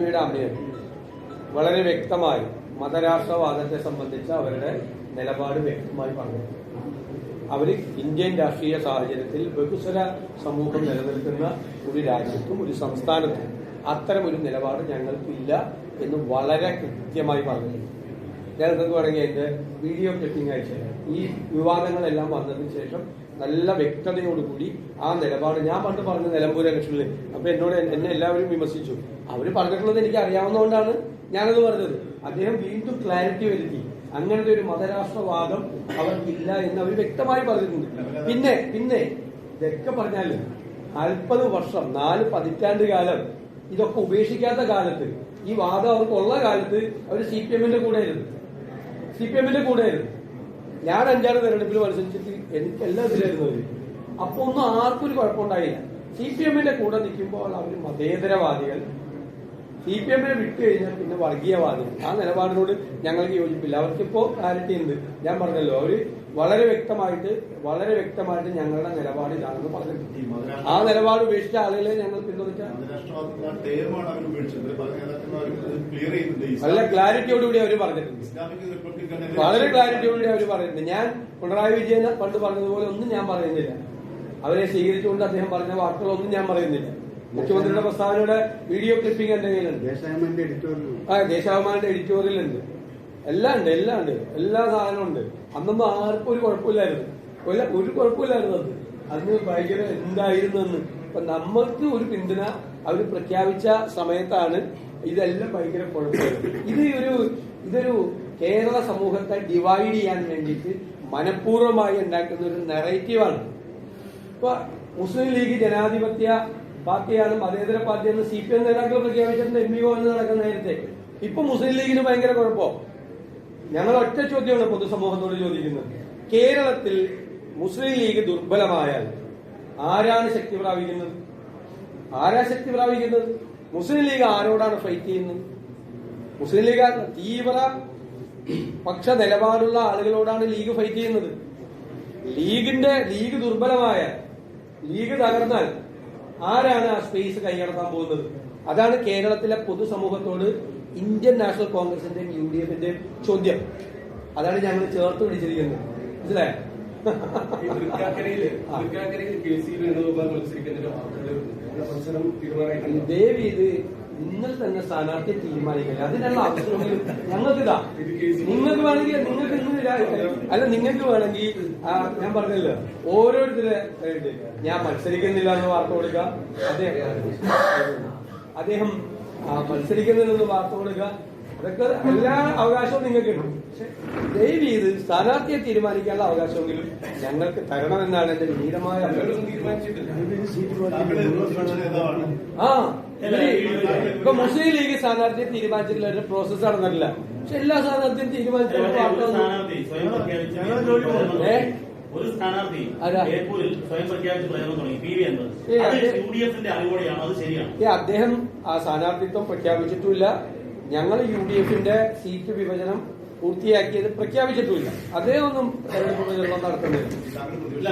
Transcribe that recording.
അമ്മയും വളരെ വ്യക്തമായി മതരാഷ്ട്രവാദത്തെ സംബന്ധിച്ച് അവരുടെ നിലപാട് വ്യക്തമായി പറഞ്ഞു. അവർ ഇന്ത്യൻ രാഷ്ട്രീയ സാഹചര്യത്തിൽ ബഹുസ്വര സമൂഹം നിലനിൽക്കുന്ന ഒരു രാജ്യത്തും ഒരു സംസ്ഥാനത്തും അത്തരമൊരു നിലപാട് ഞങ്ങൾക്കില്ല എന്ന് വളരെ കൃത്യമായി പറഞ്ഞു പറയുക എന്റെ വീഡിയോ ക്ലിപ്പിംഗ് അയച്ചു ഈ വിവാദങ്ങളെല്ലാം വന്നതിന് ശേഷം നല്ല വ്യക്തതയോടുകൂടി ആ നിലപാട് ഞാൻ പണ്ട് പറഞ്ഞ നിലമ്പൂർ ഇലക്ഷനിൽ അപ്പൊ എന്നോട് എന്നെ എല്ലാവരും വിമർശിച്ചു. അവർ പറഞ്ഞിട്ടുള്ളത് എനിക്ക് അറിയാവുന്നതുകൊണ്ടാണ് ഞാനത് പറഞ്ഞത്. അദ്ദേഹം വീണ്ടും ക്ലാരിറ്റി വരുത്തി. അങ്ങനത്തെ ഒരു മതരാഷ്ട്രവാദം അവർക്കില്ല എന്ന് അവർ വ്യക്തമായി പറഞ്ഞിട്ടുണ്ട്. പിന്നെ പിന്നെ ഇതൊക്കെ പറഞ്ഞാൽ നാൽപ്പത് വർഷം നാല് പതിറ്റാണ്ട് കാലം ഇതൊക്കെ ഉപേക്ഷിക്കാത്ത കാലത്ത് ഈ വാദം അവർക്കുള്ള കാലത്ത് അവർ സി പി എമ്മിന്റെ കൂടെ ആയിരുന്നു സി പി എമ്മിന്റെ കൂടെ ആയിരുന്നു ഞാൻ അഞ്ചാറ് തെരഞ്ഞെടുപ്പിൽ മത്സരിച്ചിട്ട് എനിക്ക് എല്ലാ ഇതിലായിരുന്നു അവർ. അപ്പൊ ഒന്നും ആർക്കും ഒരു കുഴപ്പമുണ്ടായില്ല. സി പി എമ്മിന്റെ കൂടെ നിൽക്കുമ്പോൾ അവർ മതേതരവാദികൾ സി പി എമ്മിനെ വിട്ടു കഴിഞ്ഞാൽ പിന്നെ വർഗീയവാദം. ആ നിലപാടിനോട് ഞങ്ങൾക്ക് യോജിപ്പില്ല. അവർക്കിപ്പോ ക്ലാരിറ്റി ഉണ്ട്. ഞാൻ പറഞ്ഞല്ലോ അവർ വളരെ വ്യക്തമായിട്ട് വളരെ വ്യക്തമായിട്ട് ഞങ്ങളുടെ നിലപാട് ഇതാണെന്ന് പറഞ്ഞിട്ടുണ്ട് ആ നിലപാട് ഉപേക്ഷിച്ച ആളുകളെ ഞങ്ങൾ ചെയ്യുന്നുണ്ട്. നല്ല ക്ലാരിറ്റിയോടുകൂടി അവർ പറഞ്ഞിട്ടുണ്ട്. വളരെ ക്ലാരിറ്റിയോടുകൂടി അവർ പറഞ്ഞിട്ടുണ്ട്. ഞാൻ പിണറായി വിജയൻ പണ്ട് പറഞ്ഞതുപോലെ ഒന്നും ഞാൻ പറയുന്നില്ല. അവരെ സ്വീകരിച്ചുകൊണ്ട് അദ്ദേഹം പറഞ്ഞ വാക്കുകളൊന്നും ഞാൻ പറയുന്നില്ല. മുഖ്യമന്ത്രിയുടെ പ്രസ്താവനയുടെ വീഡിയോ ക്ലിപ്പിംഗ് എന്റെ കയ്യിലുണ്ട്. ആ ദേശാഭിമാന്റെ എഡിറ്റോറിയൽ ഉണ്ട് എല്ലാം ഉണ്ട് എല്ലാം ഉണ്ട്. എല്ലാ സാധനവും ഉണ്ട്. അന്നൊന്നും ആർക്കും ഒരു കുഴപ്പമില്ലായിരുന്നു. ഒരു ഒരു കുഴപ്പമില്ലായിരുന്നു അത്. അന്ന് ഭയങ്കര എന്തായിരുന്നെന്ന്. അപ്പൊ നമ്മൾക്ക് ഒരു പിന്തുണ അവർ പ്രഖ്യാപിച്ച സമയത്താണ് ഇതെല്ലാം ഭയങ്കര കുഴപ്പമായിരുന്നു ഇത് ഒരു ഇതൊരു കേരള സമൂഹത്തെ ഡിവൈഡ് ചെയ്യാൻ വേണ്ടിയിട്ട് മനഃപൂർവമായി ഉണ്ടാക്കുന്ന ഒരു നെറേറ്റീവാണ് ഇപ്പൊ മുസ്ലിം ലീഗ് ജനാധിപത്യ പാർട്ടിയാണ് മതേതര പാർട്ടിയാണ് സി പി എം നേതാക്കൾ പ്രഖ്യാപിച്ചിട്ടുണ്ട് എം ഇ എന്ന് നടക്കുന്ന നേരത്തെ. ഇപ്പൊ മുസ്ലിം ലീഗിന് ഭയങ്കര കുഴപ്പമോ ഞങ്ങൾ ഒറ്റ ചോദ്യമാണ് പൊതുസമൂഹത്തോട് ചോദിക്കുന്നത്. കേരളത്തിൽ മുസ്ലിം ലീഗ് ദുർബലമായാൽ ആരാണ് ശക്തി പ്രാപിക്കുന്നത്? ആരാ ശക്തി പ്രാപിക്കുന്നത്? മുസ്ലിം ലീഗ് ആരോടാണ് ഫൈറ്റ് ചെയ്യുന്നത്? മുസ്ലിം ലീഗ് തീവ്ര പക്ഷ നിലപാടുള്ള ആളുകളോടാണ് ലീഗ് ഫൈറ്റ് ചെയ്യുന്നത്. ലീഗിന്റെ ലീഗ് ദുർബലമായ ലീഗ് തകർന്നാൽ ആരാണ് ആ സ്പേസ് കൈയടക്കാൻ പോകുന്നത്? അതാണ് കേരളത്തിലെ പൊതുസമൂഹത്തോട് ഇന്ത്യൻ നാഷണൽ കോൺഗ്രസിന്റെയും യു ഡി എഫിന്റെയും ചോദ്യം. അതാണ് ഞങ്ങൾ ചേർത്ത് പിടിച്ചിരിക്കുന്നത്. മനസ്സിലായോ? ദേവി ഇത് നിങ്ങൾ തന്നെ സ്ഥാനാർത്ഥി തീരുമാനിക്കില്ല? അതിനുള്ള ആവശ്യം ഞങ്ങൾക്ക് ഇതാ നിങ്ങൾക്ക് വേണമെങ്കിൽ നിങ്ങൾക്ക് ഇന്ന് അല്ല നിങ്ങൾക്ക് വേണമെങ്കിൽ ഞാൻ പറഞ്ഞല്ലോ ഓരോരുത്തരെ ഞാൻ മത്സരിക്കുന്നില്ല എന്ന് വാർത്ത കൊടുക്കുക അദ്ദേഹം അദ്ദേഹം മത്സരിക്കുന്നില്ലെന്ന് വാർത്ത കൊടുക്കുക അതൊക്കെ എല്ലാ അവകാശവും നിങ്ങൾക്കുണ്ട് പക്ഷെ ദയവ് ചെയ്ത് സ്ഥാനാർത്ഥിയെ തീരുമാനിക്കാനുള്ള അവകാശമെങ്കിലും ഞങ്ങൾക്ക് തരണമെന്നാണ് എന്റെ വിനീതമായ ആ ഇപ്പൊ മുസ്ലിം ലീഗ് സ്ഥാനാർത്ഥിയെ തീരുമാനിച്ചിട്ടില്ല ഒരു പ്രോസസ് നടന്നിട്ടില്ല പക്ഷെ എല്ലാ സ്ഥാനാർത്ഥിയും തീരുമാനിച്ചിട്ടുള്ള ഒരു സ്ഥാനാർത്ഥി സ്വയം പ്രഖ്യാപിച്ച് പ്രചരണം? തുടങ്ങി. ഒരു സ്ഥാനാർത്ഥി ആരാ? സ്വയം പ്രഖ്യാപിച്ച് പ്രചരണം തുടങ്ങി പി വി എന്നത് ഏ, അത് അത് യു ഡി എഫിന്റെ അറിവോടെയാണ് അത് ശരിയാണ് ഏ, അദ്ദേഹം ആ സ്ഥാനാർത്ഥിത്വം പ്രഖ്യാപിച്ചിട്ടുമില്ല ഞങ്ങൾ യു ഡി എഫിന്റെ സീറ്റ് വിഭജനം പൂർത്തിയാക്കിയത് പ്രഖ്യാപിച്ചിട്ടുമില്ല. അതേ ഒന്നും തെരഞ്ഞെടുപ്പ് പ്രചരണം നടത്തുന്നില്ല.